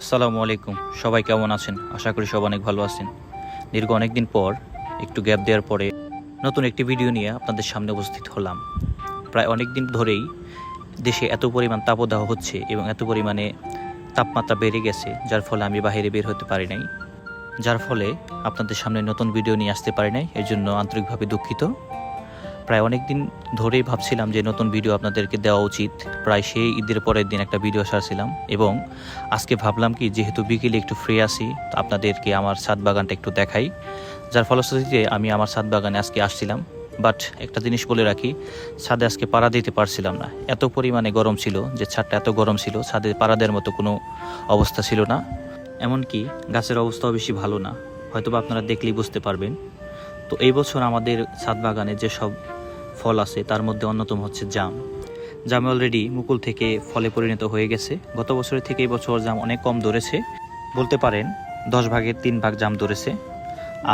আসসালামু আলাইকুম। সবাই কেমন আছেন? আশা করি সব অনেক ভালো আছেন। দীর্ঘ অনেক দিন পর একটু গ্যাপ দেওয়ার পরে নতুন একটি ভিডিও নিয়ে আপনাদের সামনে উপস্থিত হলাম। প্রায় অনেক দিন ধরেই দেশে এত পরিমাণ তাপদাহ হচ্ছে এবং এত পরিমাণে তাপমাত্রা বেড়ে গেছে, যার ফলে আমি বাইরে বের হতে পারি নাই। যার ফলে আপনাদের সামনে নতুন ভিডিও নিয়ে আসতে পারি নাই, এর জন্য আন্তরিকভাবে দুঃখিত। প্রায় অনেক দিন ধরেই ভাবছিলাম যে নতুন ভিডিও আপনাদেরকে দেওয়া উচিত। প্রায় সেই ঈদের পরের দিন একটা ভিডিও সারছিলাম এবং আজকে ভাবলাম কি, যেহেতু বিকেলে একটু ফ্রি আসি তো আপনাদেরকে আমার ছাদ বাগানটা একটু দেখাই। যার ফলশ্রুতিতে আমি আমার ছাদ বাগানে আজকে আসছিলাম বাট একটা জিনিস বলে রাখি, ছাদে আজকে পাড়া দিতে পারছিলাম না। এত পরিমাণে গরম ছিল যে ছাদটা এত গরম ছিল, ছাদে পাড়া দেওয়ার মতো কোনো অবস্থা ছিল না। এমনকি গাছের অবস্থাও বেশি ভালো না। হয়তোবা আপনারা দেখলেই বুঝতে পারবেন। তো এই বছর আমাদের ছাদ বাগানে যেসব ফল আছে, তার মধ্যে অন্যতম হচ্ছে জাম। জাম অলরেডি মুকুল থেকে ফলে পরিণত হয়ে গেছে। গত বছরের থেকে এই বছর জাম অনেক কম ধরেছে। বলতে পারেন, দশ ভাগের তিন ভাগ জাম ধরেছে।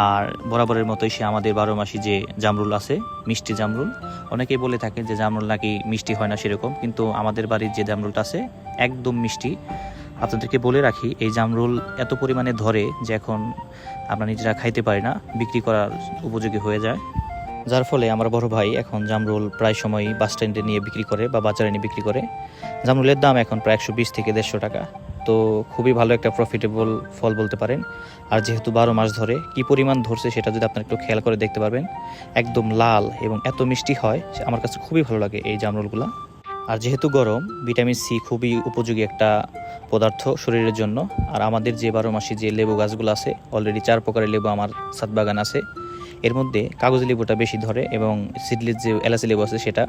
আর বরাবরের মতোই সে আমাদের বারো মাসি যে জামরুল আছে, মিষ্টি জামরুল অনেকেই বলে থাকে যে জামরুল নাকি মিষ্টি হয় না সেরকম, কিন্তু আমাদের বাড়ির যে জামরুলটা আছে, একদম মিষ্টি। আপনাদেরকে বলে রাখি, এই জামরুল এত পরিমাণে ধরে যে এখন আমরা নিজেরা খাইতে পারি না, বিক্রি করার উপযোগী হয়ে যায়। যার ফলে আমার বড় ভাই এখন জামরুল প্রায় সময় বাস স্ট্যান্ডে নিয়ে বিক্রি করে বা বাজারে নিয়ে বিক্রি করে। জামরুলের দাম এখন প্রায় একশো বিশ থেকে দেড়শো টাকা। তো খুবই ভালো একটা প্রফিটেবল ফল বলতে পারেন। আর যেহেতু বারো মাস ধরে কি পরিমাণ ধরছে সেটা যদি আপনারা একটু খেয়াল করে দেখতে পারবেন। একদম লাল এবং এত মিষ্টি হয় আমার কাছে খুবই ভালো লাগে এই জামরুলগুলা। আর যেহেতু গরম, ভিটামিন সি খুবই উপযোগী একটা পদার্থ শরীরের জন্য। আর আমাদের যে বারো মাসি যে লেবু গাছগুলো আছে অলরেডি চার প্রকারের লেবু আমার সাত বাগান আছে। এর মধ্যে কাগজ লেবুটা বেশি ধরে এবং সিডলির যে এলাচি লেবু আছে সেটা।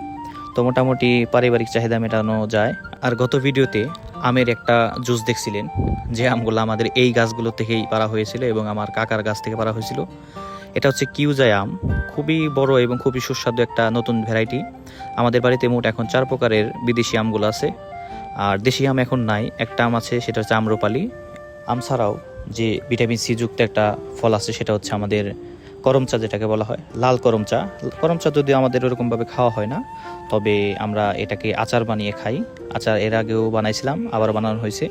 তো মোটামুটি পারিবারিক চাহিদা মেটানো যায়। আর গত ভিডিওতে আমের একটা জুস দেখছিলেন, যে আমগুলো আমাদের এই গাছগুলো থেকেই পারা হয়েছিল এবং আমার কাকার গাছ থেকে পারা হয়েছিল। এটা হচ্ছে কিউজাই আম। খুবই বড় এবং খুবই সুস্বাদু একটা নতুন ভ্যারাইটি। আমাদের বাড়িতে মোট এখন চার প্রকারের বিদেশি আমগুলো আছে। আর দেশি আম এখন নাই। একটা আম আছে, সেটা হচ্ছে আম্রপালি। আম ছাড়াও যে ভিটামিন সি যুক্ত একটা ফল আছে, সেটা হচ্ছে আমাদের করম চা যেটাকে বলা হয়, লাল করম চা। করম চা যদিও আমাদের ওরকমভাবে খাওয়া হয় না, তবে আমরা এটাকে আচার বানিয়ে খাই। আচার এর আগেও বানাইছিলাম, আবার বানানো হয়েছে।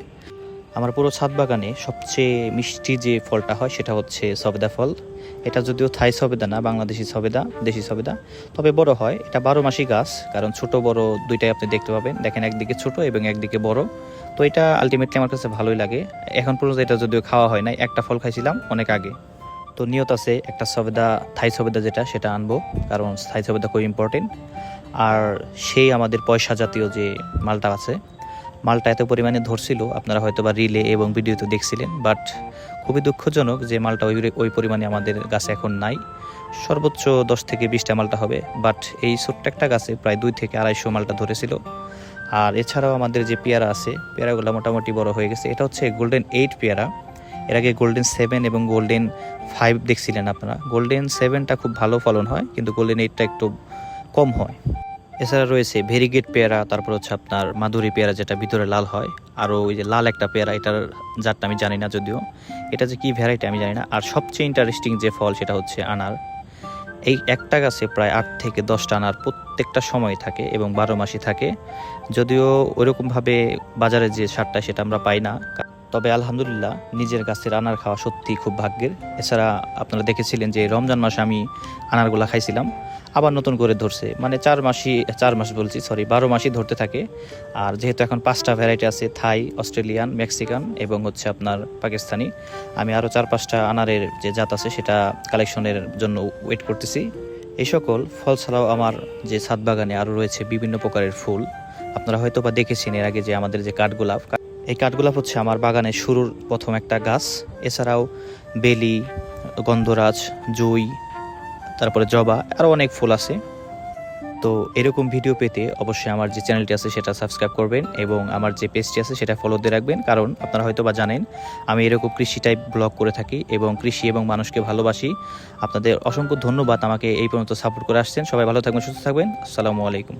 আমার পুরো ছাদ বাগানে সবচেয়ে মিষ্টি যে ফলটা হয় সেটা হচ্ছে সবেদা ফল। এটা যদিও থাই সবেদা না, বাংলাদেশি সবেদা, দেশি সবেদা, তবে বড় হয়। এটা বারো মাসি গাছ, কারণ ছোট বড় দুইটাই আপনি দেখতে পাবেন। দেখেন একদিকে ছোট এবং একদিকে বড়। তো এটা আলটিমেটলি আমার কাছে ভালোই লাগে। এখন পর্যন্ত এটা যদিও খাওয়া হয় নাই, একটা ফল খাইছিলাম অনেক আগে। তো নিয়ত আছে একটা সবেদা, থাই সবেদা যেটা, সেটা আনব, কারণ থাই সবেদা খুব ইম্পর্টেন্ট আর সেই আমাদের পয়সা জাতীয় যে মালটা আছে, মালটা এত পরিমাণে ধরছিল, আপনারা হয়তো বা রিলে এবং ভিডিওতে দেখছিলেন বাট খুবই দুঃখজনক যে মালটা ওই ওই পরিমাণে আমাদের গাছে এখন নাই। সর্বোচ্চ দশ থেকে বিশটা মালটা হবে বাট এই ছোট্ট একটা গাছে প্রায় দুই থেকে আড়াইশো মালটা ধরেছিল। আর এছাড়াও আমাদের যে পেয়ারা আছে, পেয়ারাগুলো মোটামুটি বড় হয়ে গেছে, এটা হচ্ছে গোল্ডেন এইট পেয়ারা। এর আগে গোল্ডেন সেভেন এবং গোল্ডেন ফাইভ দেখছিলেন আপনারা। গোল্ডেন সেভেনটা খুব ভালো ফলন হয়, কিন্তু গোল্ডেন এইটটা একটু কম হয়। এছাড়া রয়েছে ভেরিগেট পেয়ারা, তারপর হচ্ছে আপনার মাধুরী পেয়ারা যেটা ভিতরে লাল হয়, আরও ওই যে লাল একটা পেয়ারা, এটার জাতটা আমি জানি না যদিও। এটা যে কি ভ্যারাইটি আমি জানি না। আর সবচেয়ে ইন্টারেস্টিং যে ফল সেটা হচ্ছে আনার। এই একটা গাছে প্রায় আট থেকে দশটা আনার প্রত্যেকটা সময় থাকে এবং বারো মাসই থাকে। যদিও ওইরকমভাবে বাজারে যে সারটা সেটা আমরা পাই না তবে আলহামদুলিল্লাহ, নিজের গাছের আনার খাওয়া সত্যি খুব ভাগ্যের। এছাড়া আপনারা দেখেছিলেন যে রমজান মাসে আমি আনারগুলা খাইছিলাম, আবার নতুন করে ধরছে। মানে চার মাসই, চার মাস বলছি সরি বারো মাসই ধরতে থাকে। আর যেহেতু এখন পাঁচটা ভ্যারাইটি আছে, থাই, অস্ট্রেলিয়ান, মেক্সিকান এবং হচ্ছে আপনার পাকিস্তানি, আমি আরও চার পাঁচটা আনারের যে জাত আছে সেটা কালেকশনের জন্য ওয়েট করতেছি। এই সকল ফল ছাড়াও আমার যে ছাদ বাগানে আরও রয়েছে বিভিন্ন প্রকারের ফুল। আপনারা হয়তো বা দেখেছেন এর আগে যে আমাদের যে কাঠগোলাপ এই কাঠগোলাপ হচ্ছে আমার বাগানের শুরুর প্রথম একটা গাছ। এছাড়াও বেলি, গন্ধরাজ, জুই, তারপরে জবা আরও অনেক ফুল আছে। তো এরকম ভিডিও পেতে অবশ্যই আমার যে চ্যানেলটি আছে সেটা সাবস্ক্রাইব করবেন এবং আমার যে পেজটি আছে সেটা ফলো দিয়ে রাখবেন, কারণ আপনারা হয়তো বা জানেন, আমি এরকম কৃষি টাইপ ব্লগ করে থাকি এবং কৃষি এবং মানুষকে ভালোবাসি। আপনাদের অসংখ্য ধন্যবাদ আমাকে এই পর্যন্ত সাপোর্ট করে আসছেন। সবাই ভালো থাকবেন, সুস্থ থাকবেন। আসসালামু আলাইকুম।